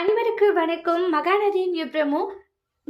அனைவருக்கு வணக்கம். மகாநதியின் பிரமு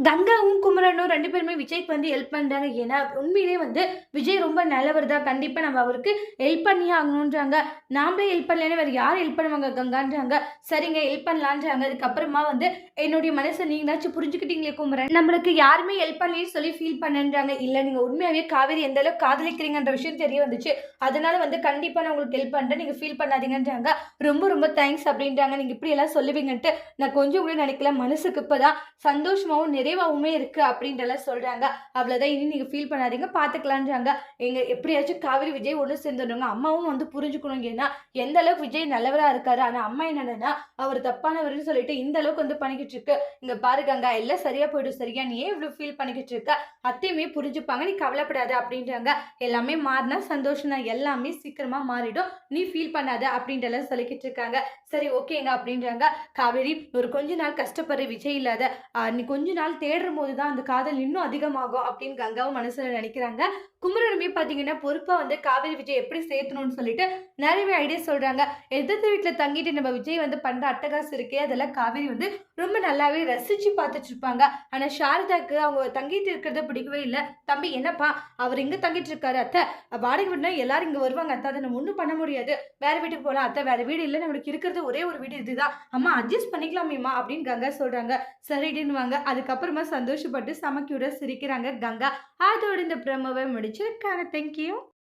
கங்காவும் குமரனும் ரெண்டு பேருமே விஜய்க்கு வந்து ஹெல்ப் பண்ணுறாங்க ஏன்னா உண்மையிலே வந்து விஜய் ரொம்ப நல்லவர் தான். கண்டிப்பாக நம்ம அவருக்கு ஹெல்ப் பண்ணியே ஆகணுன்றாங்க நாமளே ஹெல்ப் பண்ணலன்னு வேறு யார் ஹெல்ப் பண்ணுவாங்க? கங்கான்றாங்க. சரிங்க ஹெல்ப் பண்ணலான்றாங்க. அதுக்கப்புறமா வந்து என்னுடைய மனசை நீங்களாச்சும் புரிஞ்சுக்கிட்டீங்களே குமரன்? நம்மளுக்கு யாருமே ஹெல்ப் பண்ணலன்னு சொல்லி ஃபீல் பண்ணுன்றாங்க. இல்லை நீங்கள் உண்மையாகவே காவேரி எந்த அளவுக்கு காதலிக்கிறீங்கன்ற விஷயம் தெரிய வந்துச்சு. அதனால வந்து கண்டிப்பாக நான் உங்களுக்கு ஹெல்ப் பண்ணுறேன் நீங்கள் ஃபீல் பண்ணாதீங்கன்றாங்க. ரொம்ப ரொம்ப தேங்க்ஸ் அப்படின்றாங்க. நீங்கள் இப்படியெல்லாம் சொல்லுவீங்கன்ட்டு நான் கொஞ்சம் கூட நினைக்கல. மனசுக்கு இப்போ தான் சந்தோஷமாகவும் நிறைய நிறைவாகவுமே இருக்குது அப்படின்றலாம் சொல்கிறாங்க அவ்வளோதான் இனி நீங்கள் ஃபீல் பண்ணாதீங்க. பார்த்துக்கலான்றாங்க எங்கள் எப்படியாச்சும் காவிரி விஜய் ஒன்று சேர்ந்துடுங்க அம்மாவும் வந்து புரிஞ்சுக்கணும். ஏன்னா எந்த அளவுக்கு விஜய் நல்லவராக இருக்காரு. ஆனால் அம்மா என்னன்னா அவர் தப்பானவர்னு சொல்லிட்டு இந்த அளவுக்கு வந்து பண்ணிக்கிட்டு இருக்கு. இங்கே பாருங்க எல்லாம் சரியாக போயிடும். சரியா? நீ ஏன் இவ்வளோ ஃபீல் பண்ணிக்கிட்டு இருக்க? அத்தையுமே புரிஞ்சுப்பாங்க. நீ கவலைப்படாத அப்படின்றாங்க. எல்லாமே மாறினா சந்தோஷம் தான். எல்லாமே சீக்கிரமாக மாறிடும். நீ ஃபீல் பண்ணாத அப்படின்றலாம் சொல்லிக்கிட்டு இருக்காங்க. சரி ஓகேங்க அப்படின்றாங்க. காவேரி ஒரு கொஞ்ச நாள் கஷ்டப்படுற விஜய் இல்லாத நீ கொஞ்ச நாள் தேடுற போது தான் அந்த காதல் இன்னும் அதிகமாகும் அப்படின்னு கங்காவும் மனசில் நினைக்கிறாங்க. குமரனுமே பார்த்தீங்கன்னா பொறுப்பாக வந்து காவேரி விஜய் எப்படி சேர்த்தணும்னு சொல்லிட்டு நிறையவே ஐடியா சொல்கிறாங்க எதிர்த்து வீட்டில் தங்கிட்டு நம்ம விஜய் வந்து பண்ணுற அட்டகாசு இருக்கே அதெல்லாம் காவேரி வந்து ரொம்ப நல்லாவே ரசித்து பார்த்துட்டு இருப்பாங்க. ஆனால் சாரதாக்கு அவங்க தங்கிட்டு இருக்கிறத பிடிக்கவே இல்லை. தம்பி என்னப்பா? அவர் இங்கே தங்கிட்டு இருக்காரு அத்தை. வாடகை வீடுனா எல்லாரும் இங்கே வருவாங்க அத்தை. அதை நம்ம ஒன்றும் பண்ண முடியாது. வேற வீட்டுக்கு போகலாம் அத்தை. வேற வீடு இல்லை நம்மளுக்கு இருக்கிறது ஒரே ஒரு வீடு இதுதான். அம்மா அட்ஜஸ்ட் பண்ணிக்கலாமேம்மா அப்படின்னு கங்கா சொல்கிறாங்க சரிடின்னுவாங்க அதுக்கப்புறமா சந்தோஷப்பட்டு சமக்கியோட சிரிக்கிறாங்க கங்கா. அதோட இந்த பிரமவை முடிச்சிருக்காங்க தேங்க்யூ